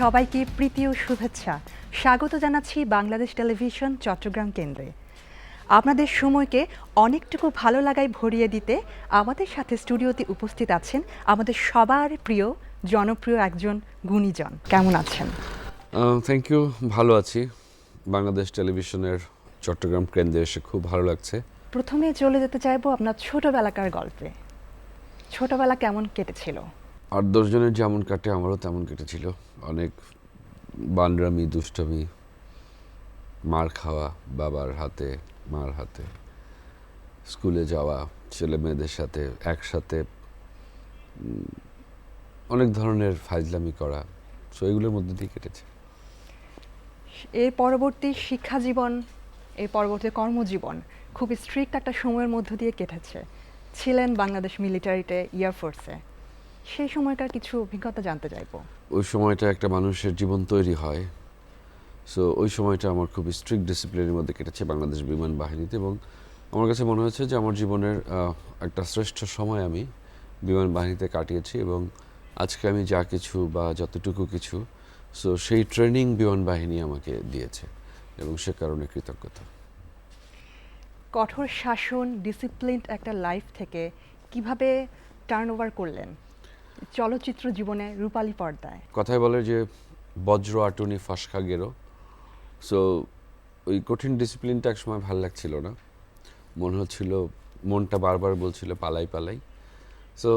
সবাইকে প্রীতি ও শুভেচ্ছা। স্বাগত জানাচ্ছি বাংলাদেশ টেলিভিশন চট্টগ্রাম কেন্দ্রে। আপনাদের সময়কে অনেকটুকু ভালো লাগায় ভরিয়ে দিতে আমাদের সাথে স্টুডিওতে উপস্থিত আছেন আমাদের সবার প্রিয় জনপ্রিয় একজন গুণীজন। কেমন আছেন? থ্যাংক ইউ ভালো আছি। বাংলাদেশ টেলিভিশনের চট্টগ্রাম কেন্দ্রে এসে খুব ভালো লাগছে। প্রথমে চলে যেতে চাইব আপনার ছোটবেলাকার গল্পে। ছোটবেলা কেমন কেটেছিল? আর দশজনের যেমন কাটে, আমারও তেমন কেটেছিল। অনেক বানরামি, দুষ্টামি, মার খাওয়া, বাবার হাতে, মার হাতে, স্কুলে যাওয়া, ছেলে মেয়েদের সাথে একসাথে অনেক ধরনের ফাইজলামি করা। সো এগুলোর মধ্যে দিয়ে কেটেছে। এর পরবর্তী শিক্ষা জীবন এর পরবর্তী কর্মজীবন খুব স্ট্রিক্ট একটা সময়ের মধ্য দিয়ে কেটেছে। ছিলেন বাংলাদেশ মিলিটারিতে এয়ারফোর্সে সেই সময়কার কিছু অভিজ্ঞতা জানতে চাইব। ওই সময়টা একটা মানুষের জীবন তৈরি হয়। সো ওই সময়টা আমার খুব স্ট্রিক্ট ডিসিপ্লিনের মধ্যে কেটেছে বাংলাদেশ বিমান বাহিনীতে এবং আমার কাছে মনে হয়েছে যে আমার জীবনের একটা শ্রেষ্ঠ সময় আমি বিমান বাহিনীতে কাটিয়েছি এবং আজকে আমি যা কিছু বা যতটুকু কিছু সো সেই ট্রেনিং বিমান বাহিনী আমাকে দিয়েছে এবং সে কারণে কৃতজ্ঞতা। কঠোর শাসন ডিসিপ্লিনড একটা লাইফ থেকে কীভাবে টার্ন ওভার করলেন? চলচ্চিত্র জীবনে রূপালী পর্দায়। কথায় বলে যে বজ্র আটুনি ফসকা গেরো। সো ওই কঠিন ডিসিপ্লিনটা এক সময় ভালো লাগছিল না। মনে হচ্ছিল মনটা বারবার বলছিল পালাই পালাই। সো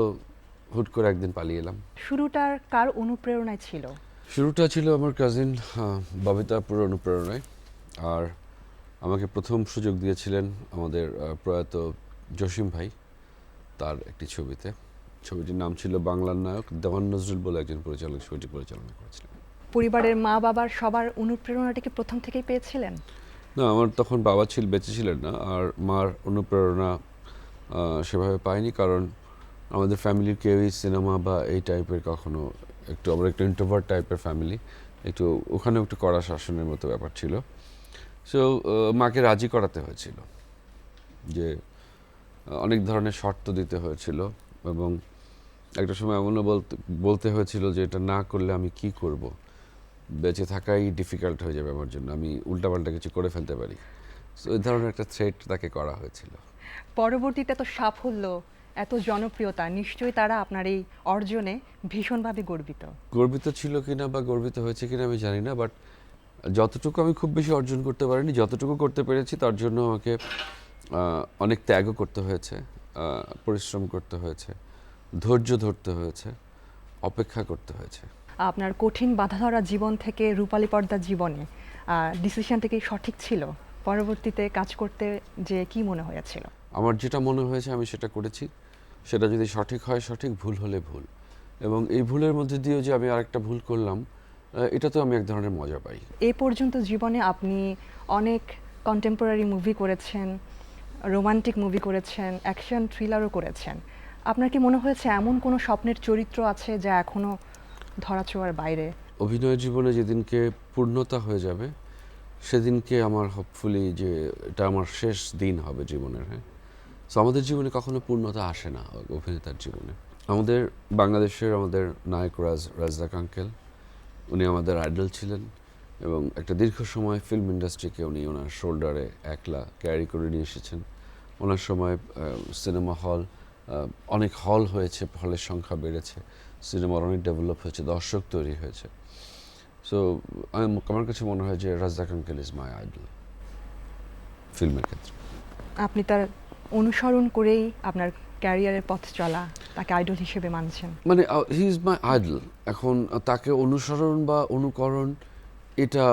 হুট করে একদিন পালিয়ে এলাম। শুরুটার কার অনুপ্রেরণায় ছিল? শুরুটা ছিল আমার কাজিন ববিতাপুর অনুপ্রেরণায়। আর আমাকে প্রথম সুযোগ দিয়েছিলেন আমাদের প্রয়াত জসিম ভাই তার একটি ছবিতে। ছবিটির নাম ছিল বাংলার নায়ক দেওয়ান নজরুল বলে একজন পরিচালক ছবিটি পরিচালনা করেছিলেন। পরিবারের মা বাবার সবার অনুপ্রেরণাটাকে প্রথম থেকেই পেয়েছিলেন? না আমার তখন বাবা ছিল বেঁচে ছিলেন না আর মার অনুপ্রেরণা সেভাবে পাইনি কারণ আমাদের ফ্যামিলির কেউই সিনেমা বা এই টাইপের কখনো একটু আমরা একটু ইন্ট্রোভার্ট টাইপের ফ্যামিলি একটু ওখানে একটু কড়া শাসনের মতো ব্যাপার ছিল। সো মাকে রাজি করাতে হয়েছিল যে অনেক ধরনের শর্ত দিতে হয়েছিল এবং একটা সময় এমনও বলতে বলতে হয়েছিল যে এটা না করলে আমি কি করব? বেঁচে থাকাই ডিফিকাল্ট হয়ে যাবে আমার জন্য। আমি উল্টাপাল্টা কিছু করে ফেলতে পারি। সো এই ধরনের একটা থ্রেট তাকে করা হয়েছিল। পরবর্তীতে এত সাফল্য এত জনপ্রিয়তা নিশ্চয়ই তারা আপনার এই অর্জনে ভীষণভাবে গর্বিত। গর্বিত ছিল কিনা বা গর্বিত হয়েছে কিনা আমি জানি না বাট যতটুকু আমি খুব বেশি অর্জন করতে পারিনি যতটুকু করতে পেরেছি তার জন্য আমাকে অনেক ত্যাগও করতে হয়েছে পরিশ্রম করতে হয়েছে। ধৈর্য ধরতে হয়েছে অপেক্ষা করতে হয়েছে। আপনার কঠিন বাধাধরা জীবন থেকে রূপালী পর্দার জীবনে ডিসিশনটা কি সঠিক ছিল? পরবর্তীতে কাজ করতে যে কি মনে হয়েছিল? আমার যেটা মনে হয়েছে আমি সেটা করেছি। সেটা যদি সঠিক হয় সঠিক ভুল হলে ভুল। এবং এই ভুলের মধ্যে দিয়েও যে আমি আরেকটা ভুল করলাম এটা তো আমি এক ধরনের মজা পাই। এ পর্যন্ত জীবনে আপনি অনেক কন্টেম্পোরারি মুভি করেছেন রোমান্টিক মুভি করেছেন অ্যাকশন থ্রিলারও করেছেন। আপনার কি মনে হয়েছে এমন কোনো স্বপ্নের চরিত্র আছে যা এখনও ধরাছোঁয়ার বাইরে? অভিনয় জীবনে যেদিনকে পূর্ণতা হয়ে যাবে, সেদিনকে আমার হোপফুলি যে এটা আমার শেষ দিন হবে জীবনের হ্যাঁ? সো আমাদের জীবনে কখনো পূর্ণতা আসে না অভিনেতার জীবনে। আমাদের বাংলাদেশের আমাদের নায়ক রাজ রাজদাক আঙ্কেল উনি আমাদের আইডল ছিলেন এবং একটা দীর্ঘ সময় ফিল্ম ইন্ডাস্ট্রিকে উনি ওনার শোল্ডারে একলা ক্যারি করে নিয়ে এসেছেন। ওনার সময় সিনেমা হল অনেক হল হয়েছে হলের সংখ্যা বেড়েছে সিনেমার অনেক ডেভেলপ হয়েছে দর্শক তৈরি হয়েছে। সো আমার কাছে মনে হয় যে রাজদাক আঙ্কেল ইজ মাই আইডল ফিল্মের ক্ষেত্রে। আপনি তার অনুসরণ করেই আপনার ক্যারিয়ারের পথ চলা তাকে আইডল হিসেবে মানছেন। মানে হি ইজ মাই আইডল এখন তাকে অনুসরণ বা অনুকরণ এটা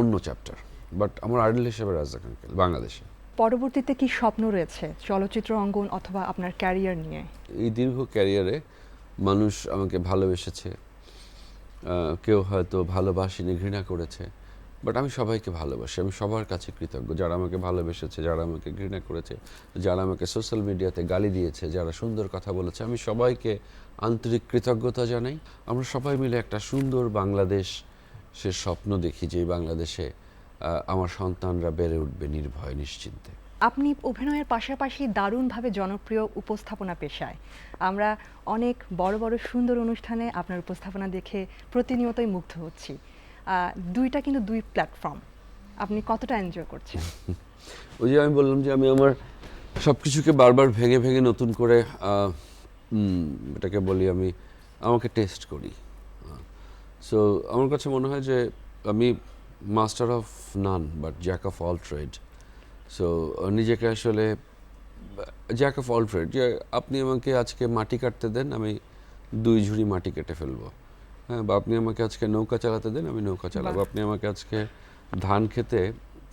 অন্য চ্যাপ্টার বাট আমার আইডল হিসেবে রাজদাক আঙ্কেল বাংলাদেশে। পরবর্তীতে কি স্বপ্ন রয়েছে? চলচ্চিত্র অঙ্গন অথবা আপনার ক্যারিয়ার নিয়ে? এই দীর্ঘ ক্যারিয়ারে মানুষ আমাকে ভালোবেসেছে। কেউ হয়তো ভালোবাসেনি, ঘৃণা করেছে বাট আমি সবাইকে ভালোবাসি। আমি সবার কাছে কৃতজ্ঞ। যারা আমাকে ভালোবেসেছে, যারা আমাকে ঘৃণা করেছে, যারা আমাকে সোশ্যাল মিডিয়াতে গালি দিয়েছে, যারা সুন্দর কথা বলেছে, আমি সবাইকে আন্তরিক কৃতজ্ঞতা জানাই। আমরা সবাই মিলে একটা সুন্দর বাংলাদেশ সে স্বপ্ন দেখি যে বাংলাদেশে আমার সন্তানরা বেড়ে উঠবে নির্ভয় নিশ্চিন্তে। আপনি অভিনয়ের পাশাপাশি দারুণভাবে জনপ্রিয় উপস্থাপনা পেশায়। আমরা অনেক বড় বড় সুন্দর অনুষ্ঠানে আপনার উপস্থাপনা দেখে প্রতিনিয়তই মুগ্ধ হচ্ছি। দুইটা কিন্তু দুই প্ল্যাটফর্ম আপনি কতটা এনজয় করছেন? ওই যে আমি বললাম যে আমি আমার সব কিছুকে বারবার ভেঙে ভেঙে নতুন করে এটাকে বলি আমি আমাকে টেস্ট করি। সো আমার কাছে মনে হয় যে আমি master of none but jack of all trade so নিজেকে আসলে জ্যাক অফ অল ট্রেড যে আপনি আমাকে আজকে মাটি কাটতে দেন আমি দুই ঝুড়ি মাটি কেটে ফেলব। হ্যাঁ বা আপনি আমাকে আজকে নৌকা চালাতে দেন আমি নৌকা চালাবো। আপনি আমাকে আজকে ধান খেতে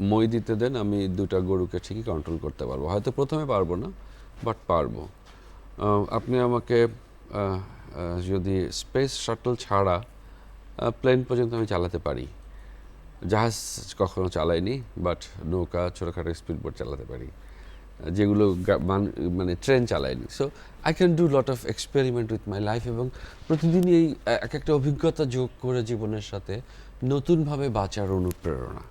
মই দিতে দেন আমি দুটা গরুকে ঠিকই কন্ট্রোল করতে পারব। হয়তো প্রথমে পারব না বাট পারব। আপনি আমাকে যদি স্পেস শাটল ছাড়া প্লেন পর্যন্ত আমি চালাতে পারি। জাহাজ কখনো চালাইনি বাট নৌকা ছোটোখাটো স্পিড বোট চালাতে পারি। যেগুলো মানে train চালায়নি। So I can do lot of experiment with my life এবং প্রতিদিনই এই এক একটা অভিজ্ঞতা যোগ করে জীবনের সাথে নতুনভাবে বাঁচার অনুপ্রেরণা।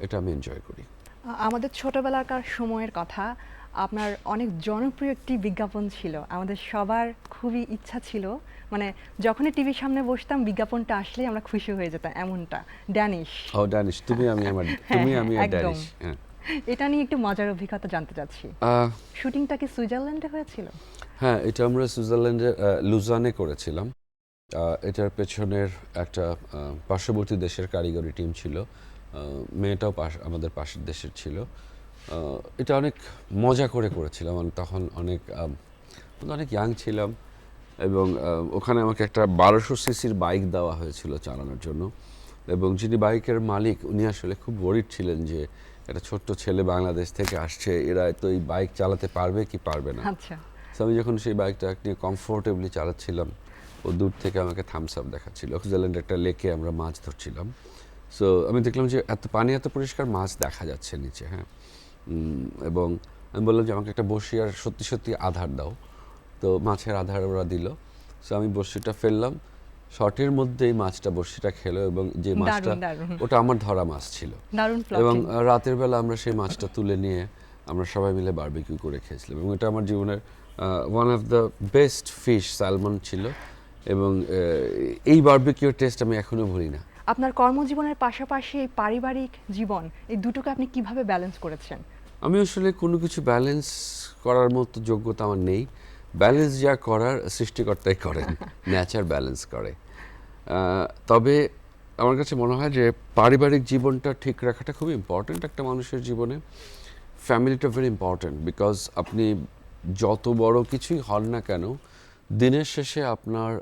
এটা আমি এনজয় করি। আমাদের ছোটবেলাকার সময়ের কথা আপনার অনেক জনপ্রিয় একটি বিজ্ঞাপন ছিল। আমাদের সবার খুবই ইচ্ছা ছিল মানে যখনই টিভির সামনে বসতাম বিজ্ঞাপনটা আসলেই আমরা খুশি হয়ে যেতাম এমনটা। ড্যানিশ ও ড্যানিশ তুমি আমি আমার হ্যাঁ, তুমি আমি আর ড্যানিশ এটা নিয়ে একটু মজার অভিজ্ঞতা জানতে চাচ্ছি। শুটিংটা কি সুইজারল্যান্ডে হয়েছিল? হ্যাঁ এটা আমরা সুইজারল্যান্ডের লুজানে করেছিলাম। এটার পেছনের একটা পার্শ্ববর্তী দেশের কারিগরি টিম ছিল। মেয়েটাও পাশ আমাদের পাশের দেশের ছিল। এটা অনেক মজা করে করেছিলাম। আমি তখন অনেক অনেক ইয়াং ছিলাম এবং ওখানে আমাকে একটা বারোশো সিসির বাইক দেওয়া হয়েছিল চালানোর জন্য এবং যিনি বাইকের মালিক উনি আসলে খুব ওরিড ছিলেন যে একটা ছোট্ট ছেলে বাংলাদেশ থেকে আসছে এরা তো এই বাইক চালাতে পারবে কি পারবে না। আচ্ছা। আমি যখন সেই বাইকটা নিয়ে কমফোর্টেবলি চালাচ্ছিলাম ও দূর থেকে আমাকে থামস আপ দেখাচ্ছিল। সুইজারল্যান্ডে একটা লেকে আমরা মাছ ধরছিলাম। সো আমি দেখলাম যে এত পানি এত পরিষ্কার মাছ দেখা যাচ্ছে নিচে হ্যাঁ। এবং আমি বললাম যে আমাকে একটা বসি আর সত্যি সত্যি আধার দাও। তো মাছের আধার ওরা দিল। সো আমি বড়শিটা ফেললাম। শর্টের মধ্যেই মাছটা বড়শিটা খেলো এবং যে মাছটা ওটা আমার ধরা মাছ ছিল। এবং রাতের বেলা আমরা সেই মাছটা তুলে নিয়ে আমরা সবাই মিলে বারবিকিউ করে খেয়েছিলাম। এবং এটা আমার জীবনের one of the best fish salmon ছিল। এবং এই বারবিকিউর টেস্ট আমি এখনও ভুলি না। আপনার কর্মজীবনের পাশাপাশি এই পারিবারিক জীবন এই দুটোকে আপনি কীভাবে ব্যালেন্স করেছেন? আমি আসলে কোনো কিছু ব্যালেন্স করার মতো যোগ্যতা আমার নেই। ব্যালেন্স যা করার সৃষ্টিকর্তাই করেন ন্যাচার ব্যালেন্স করে। তবে আমার কাছে মনে হয় যে পারিবারিক জীবনটা ঠিক রাখাটা খুব ইম্পর্ট্যান্ট একটা মানুষের জীবনে। ফ্যামিলিটা ভেরি ইম্পর্ট্যান্ট বিকজ আপনি যত বড় কিছুই হন না কেন দিনের শেষে আপনার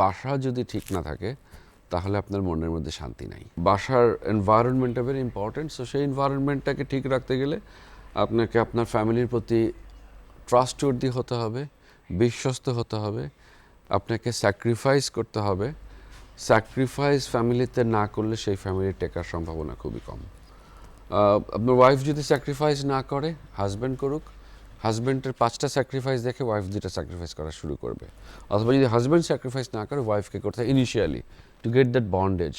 বাসা যদি ঠিক না থাকে তাহলে আপনার মনের মধ্যে শান্তি নাই। বাসার এনভায়রনমেন্টটা ভেরি ইম্পর্ট্যান্ট সো সেই এনভায়রনমেন্টটাকে ঠিক রাখতে গেলে আপনাকে আপনার ফ্যামিলির প্রতি ট্রাস্টওয়ার্দি হতে হবে, বিশ্বস্ত হতে হবে, আপনাকে স্যাক্রিফাইস করতে হবে। স্যাক্রিফাইস ফ্যামিলিতে না করলে সেই ফ্যামিলির টেকার সম্ভাবনা খুবই কম। আপনার ওয়াইফ যদি স্যাক্রিফাইস না করে হাজব্যান্ড করুক হাজব্যান্ডের পাঁচটা স্যাক্রিফাইস দেখে ওয়াইফ দুটা স্যাক্রিফাইস করা শুরু করবে। অথবা যদি হাজব্যান্ড স্যাক্রিফাইস না করে ওয়াইফকে করতে initially to get that bondage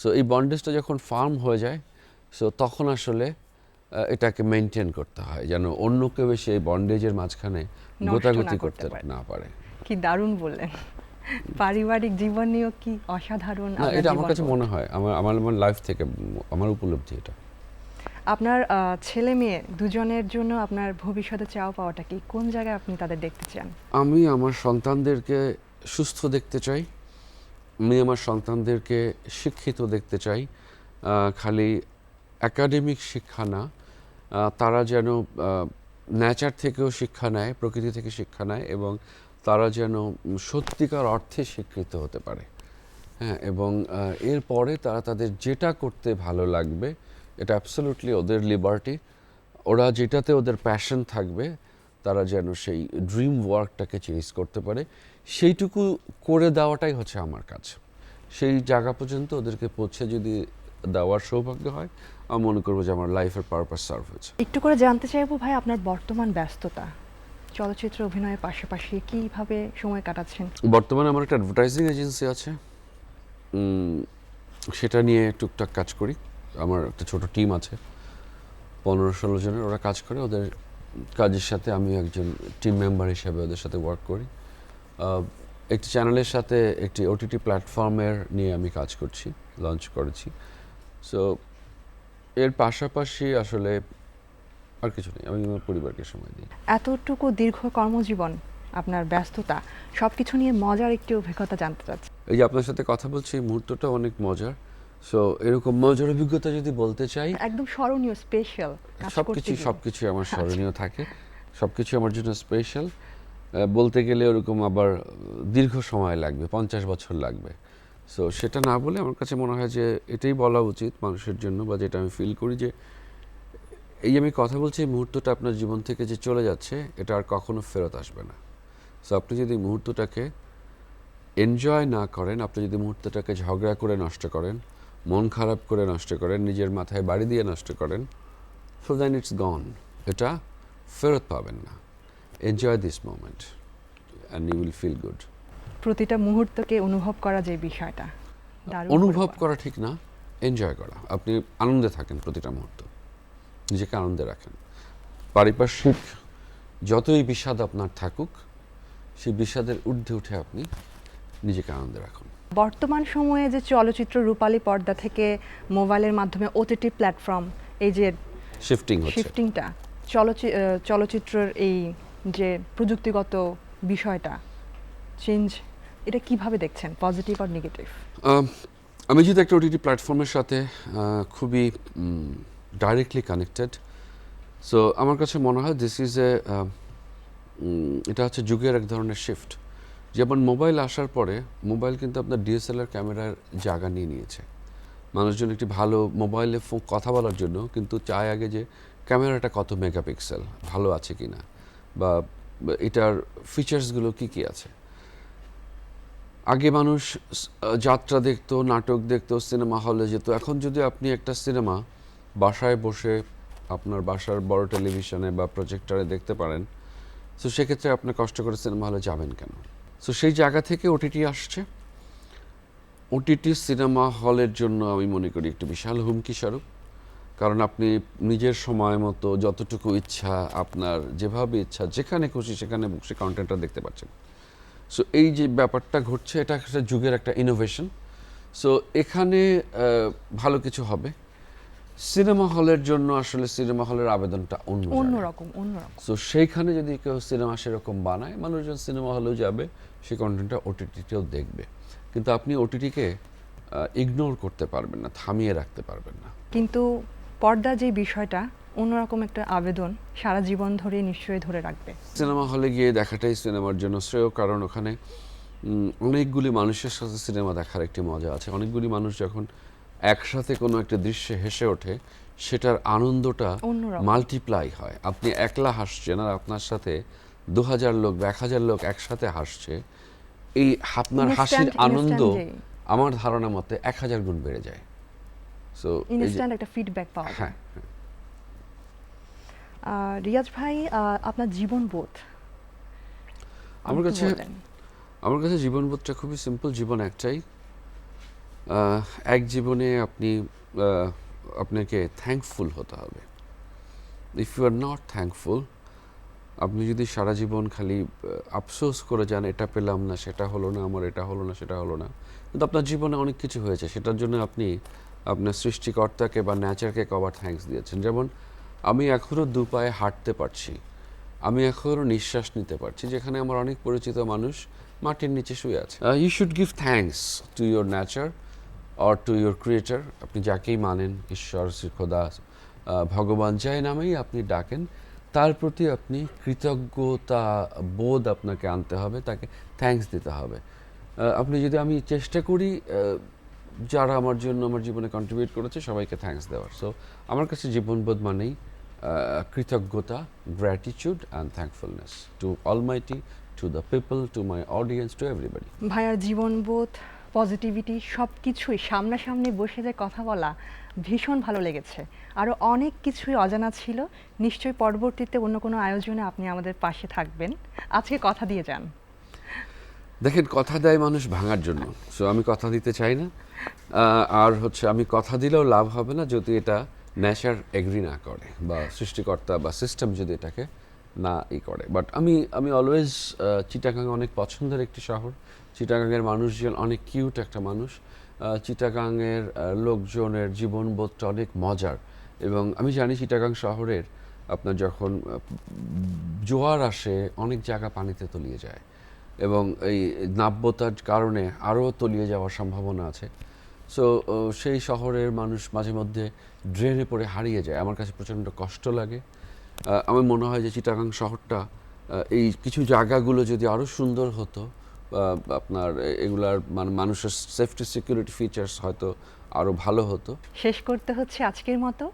so এই বন্ডেজটা যখন ফার্ম হয়ে যায় সো তখন আসলে এটাকে মেনটেন করতে হয় যেন অন্য কেউ এসে এই বন্ডেজের মাঝখানে গোতাগুতি করতে না পারে। কি দারুণ বললেন। পারিবারিক জীবন নিয়েও কি অসাধারণ এটা আমার কাছে মনে হয় আমার আমার আমার লাইফ থেকে আমার উপলব্ধি এটা। আপনার ছেলে মেয়ে দুজনের জন্য আপনার ভবিষ্যতে চাও পাওয়াটা কি? কোন জায়গায় আপনি তাদের দেখতে চান? আমি আমার সন্তানদেরকে সুস্থ দেখতে চাই। আমি আমার সন্তানদেরকে শিক্ষিত দেখতে চাই খালি একাডেমিক শিক্ষা না তারা যেন নেচার থেকেও শিক্ষা নেয়, প্রকৃতি থেকে শিক্ষা নেয় এবং তারা যেন সত্যিকার অর্থে স্বীকৃত হতে পারে। হ্যাঁ এবং এরপরে তারা তাদের যেটা করতে ভালো লাগবে, এটা অ্যাবসলুটলি ওদের লিবার্টি ওরা যেটাতে ওদের প্যাশন থাকবে, তারা যেন সেই ড্রিম ওয়ার্কটাকে চেঞ্জ করতে পারে। সেইটুকু করে দেওয়াটাই হচ্ছে আমার কাজ। সেই জায়গা পর্যন্ত ওদেরকে পৌঁছে যদি দেওয়ার সৌভাগ্য হয় আমি মনে করব যে আমার লাইফের পারপাস সার্ভ হয়েছে। একটু করে জানতে চাইব ভাই আপনার বর্তমান ব্যস্ততা চলচ্চিত্র অভিনয়ের পাশাপাশি কীভাবে সময় কাটাচ্ছেন? বর্তমানে আমার একটা অ্যাডভার্টাইজিং এজেন্সি আছে। সেটা নিয়ে টুকটাক কাজ করি। আমার একটা ছোট টিম আছে। পনেরো ষোলো জনের ওরা কাজ করে। ওদের কাজের সাথে আমি একজন টিম মেম্বার হিসেবে ওদের সাথে ওয়ার্ক করি। একটি চ্যানেলের সাথে একটি ওটিটি প্ল্যাটফর্মের নিয়ে আমি কাজ করছি লঞ্চ করেছি। সো এর পাশাপাশি আসলে আর কিছু নেই আমি আমার পরিবারকে সময় দিই। এতটুকু দীর্ঘ কর্মজীবন আপনার ব্যস্ততা সব কিছু নিয়ে মজার একটি অভিজ্ঞতা জানতে চাচ্ছি। এই যে আপনার সাথে কথা বলছি এই মুহূর্তটা অনেক মজার। সো এরকম মজার অভিজ্ঞতা যদি বলতে চাই একদম স্মরণীয় স্পেশাল সব কিছু সব কিছু আমার স্মরণীয় থাকে। সব কিছু আমার জন্য স্পেশাল বলতে গেলে ওরকম আবার দীর্ঘ সময় লাগবে, পঞ্চাশ বছর লাগবে। সো সেটা না বলে আমার কাছে মনে হয় যে এটাই বলা উচিত মানুষের জন্য বা যেটা আমি ফিল করি যে, এই আমি কথা বলছি এই মুহূর্তটা আপনার জীবন থেকে যে চলে যাচ্ছে, এটা আর কখনো ফেরত আসবে না। সো আপনি যদি মুহূর্তটাকে এনজয় না করেন, আপনি যদি মুহূর্তটাকে ঝগড়া করে নষ্ট করেন, মন খারাপ করে নষ্ট করেন, নিজের মাথায় বাড়ি দিয়ে নষ্ট করেন সো দেন ইটস গন এটা ফেরত পাবেন না। Enjoy this moment and you will feel good প্রতিটা মুহূর্তকে অনুভব করা যে বিষয়টা অনুভব। করা ঠিক না এনজয় করা। আপনি আনন্দে থাকেন প্রতিটা মুহূর্ত নিজেকে আনন্দে রাখেন। পারিপার্শ্বিক যতই বিষাদ আপনার থাকুক সেই বিষাদের ঊর্ধ্বে উঠে আপনি নিজেকে আনন্দে রাখুন। বর্তমান সময়ে যে চলচ্চিত্র রূপালী পর্দা থেকে মোবাইলের মাধ্যমে ওটিটি প্ল্যাটফর্ম এই যে শিফটিং শিফটিংটা চলচ্চিত্র চলচ্চিত্রের এই যে প্রযুক্তিগত বিষয়টা চেঞ্জ এটা কীভাবে দেখছেন পজিটিভ আর নেগেটিভ আমি যদি একটা ওটিটি প্ল্যাটফর্মের সাথে খুবই ডাইরেক্টলি কানেক্টেড সো আমার কাছে মনে হয় দিস ইজ এ এটা হচ্ছে যুগের এক ধরনের শিফট যেমন মোবাইল আসার পরে মোবাইল কিন্তু আপনার ডিএসএলআর ক্যামেরার জায়গা নিয়ে নিয়েছে। মানুষজন একটি ভালো মোবাইলে কথা বলার জন্য কিন্তু চায় আগে যে ক্যামেরাটা কত মেগাপিক্সেল ভালো আছে কি না বা এটার ফিচার্সগুলো কি কি আছে? আগে মানুষ যাত্রা দেখতো, নাটক দেখতো সিনেমা হলে যেত। এখন যদি আপনি একটা সিনেমা বাসায় বসে আপনার বাসার বড় টেলিভিশনে বা প্রজেক্টরে দেখতে পারেন, তো সেক্ষেত্রে আপনি কষ্ট করে সিনেমা হলে যাবেন কেন? সো সেই জায়গা থেকে ওটিটি আসছে। ওটিটি সিনেমা হলের জন্য আমি মনে করি একটি বিশাল হুমকি স্বরূপ। কারণ আপনি নিজের সময় মতো যতটুকু ইচ্ছা আপনার যেভাবে ইচ্ছা যেখানে খুশি সেখানে বসে কন্টেন্টটা দেখতে পাচ্ছেন। সো এই যে ব্যাপারটা ঘটছে এটা একটা যুগের একটা ইনোভেশন সো এখানে ভালো কিছু হবে। সিনেমা হলের জন্য আসলে সিনেমা হলের আবেদনটা অন্য অন্যরকম অন্যরকম। সো সেইখানে যদি কেউ সিনেমা সেরকম বানায় মানুষজন সিনেমা হলেও যাবে সেই কন্টেন্টটা ওটিটিতেও দেখবে। কিন্তু আপনি ওটিটিকে ইগনোর করতে পারবেন না থামিয়ে রাখতে পারবেন না। কিন্তু পর্দা যে বিষয়টা অন্যরকম একটা আবেদন সারা জীবন ধরে নিশ্চয়ই ধরে রাখবে। সিনেমা হলে গিয়ে দেখাটাই সিনেমার জন্য শ্রেয় কারণ ওখানে অনেকগুলি মানুষের সাথে সিনেমা দেখার একটি মজা আছে। অনেকগুলি মানুষ যখন একসাথে কোনো একটা দৃশ্যে হেসে ওঠে সেটার আনন্দটা মাল্টিপ্লাই হয়। আপনি একলা হাসছেন আর আপনার সাথে দু হাজার লোক বা এক হাজার লোক একসাথে হাসছে এই আপনার হাসির আনন্দ আমার ধারণা মতে এক হাজার গুণ বেড়ে যায়। সো ইনস্ট্যান্ট একটা ফিডব্যাক পাওয়া হ্যাঁ রিয়াজ ভাই আপনার জীবনবোধ আমার কাছে। আমার কাছে জীবনবোধটা খুবই সিম্পল জীবন একটাই এক জীবনে আপনি আপনাকে থ্যাঙ্কফুল হতে হবে if you are not thankful আপনি যদি সারা জীবন খালি আফসোস করে যান এটা পেলাম না সেটা হলো না আমার এটা হলো না সেটা হলো না কিন্তু আপনার জীবনে অনেক কিছু হয়েছে সেটার জন্য আপনি আপনার সৃষ্টিকর্তাকে বা ন্যাচারকে কবার থ্যাঙ্কস দিয়েছেন। যেমন, আমি এখনও দু পায়ে হাঁটতে পারছি। আমি এখনও নিঃশ্বাস নিতে পারছি, যেখানে আমার অনেক পরিচিত মানুষ মাটির নিচে শুয়ে আছে। You should give thanks to your nature or to your creator আপনি যাকেই মানেন, ঈশ্বর খোদা ভগবান যাই নামেই আপনি ডাকেন, তার প্রতি আপনি কৃতজ্ঞতা বোধ আপনাকে আনতে হবে, তাকে থ্যাঙ্কস দিতে হবে। আপনি যদি আমি চেষ্টা করি যারা আমার জন্য আমার জীবনে কন্ট্রিবিউট করেছে, সবাইকে থ্যাঙ্কস দেওয়ার। সো আমার কাছে জীবনবোধ মানেই কৃতজ্ঞতা gratitude and thankfulness to almighty to the people to my audience to everybody ভাইয়ার জীবনবোধ পজিটিভিটি সব কিছুই সামনাসামনি বসে যে কথা বলা ভীষণ ভালো লেগেছে। আরও অনেক কিছুই অজানা ছিল। নিশ্চয়ই পরবর্তীতে অন্য কোনো আয়োজনে আপনি আমাদের পাশে থাকবেন। আজকে কথা দিয়ে যান। দেখেন, কথা দেয় মানুষ ভাঙার জন্য। সো আমি কথা দিতে চাই না। আর হচ্ছে, আমি কথা দিলেও লাভ হবে না যদি এটা নেচার এগ্রি না করে বা সৃষ্টিকর্তা বা সিস্টেম যদি এটাকে না ই করে। বাট আমি আমি অলওয়েজ চিটাগাং অনেক পছন্দের একটি শহর। চিটাগাংয়ের মানুষজন অনেক কিউট একটা মানুষ। চিটাগাংয়ের লোকজনের জীবনবোধটা অনেক মজার। এবং আমি জানি চিটাগাং শহরের আপনার যখন জোয়ার আসে, অনেক জায়গা পানিতে তলিয়ে যায়। এবং এই নাব্যতার কারণে আরও তলিয়ে যাওয়ার সম্ভাবনা আছে। সো সেই শহরের মানুষ মাঝে মধ্যে ড্রেনে পড়ে হারিয়ে যায়। আমার কাছে প্রচণ্ড কষ্ট লাগে। আমার মনে হয় যে চিটাগাং শহরটা এই কিছু জায়গাগুলো যদি আরও সুন্দর হতো আপনার এগুলার মানে মানুষের সেফটি সিকিউরিটি ফিচার্স হয়তো আরও ভালো হতো। শেষ করতে হচ্ছে আজকের মতো।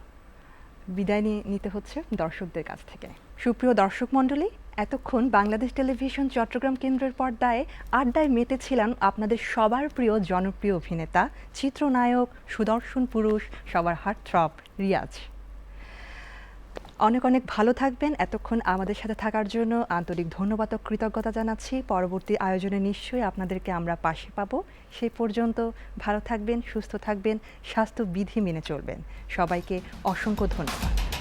বিদায় নিতে হচ্ছে দর্শকদের কাছ থেকে। সুপ্রিয় দর্শক মণ্ডলী এতক্ষণ বাংলাদেশ টেলিভিশন চট্টগ্রাম কেন্দ্রের পর্দায় আড্ডায় মেতেছিলেন আপনাদের সবার প্রিয় জনপ্রিয় অভিনেতা, চিত্রনায়ক, সুদর্শন পুরুষ, সবার হার্টথ্রব, রিয়াজ। অনেক অনেক ভালো থাকবেন। এতক্ষণ আমাদের সাথে থাকার জন্য আন্তরিক ধন্যবাদ ও কৃতজ্ঞতা জানাচ্ছি। পরবর্তী আয়োজনে নিশ্চয়ই আপনাদেরকে আমরা পাশে পাবো। সেই পর্যন্ত ভালো থাকবেন, সুস্থ থাকবেন স্বাস্থ্য বিধি মেনে চলবেন। সবাইকে অসংখ্য ধন্যবাদ।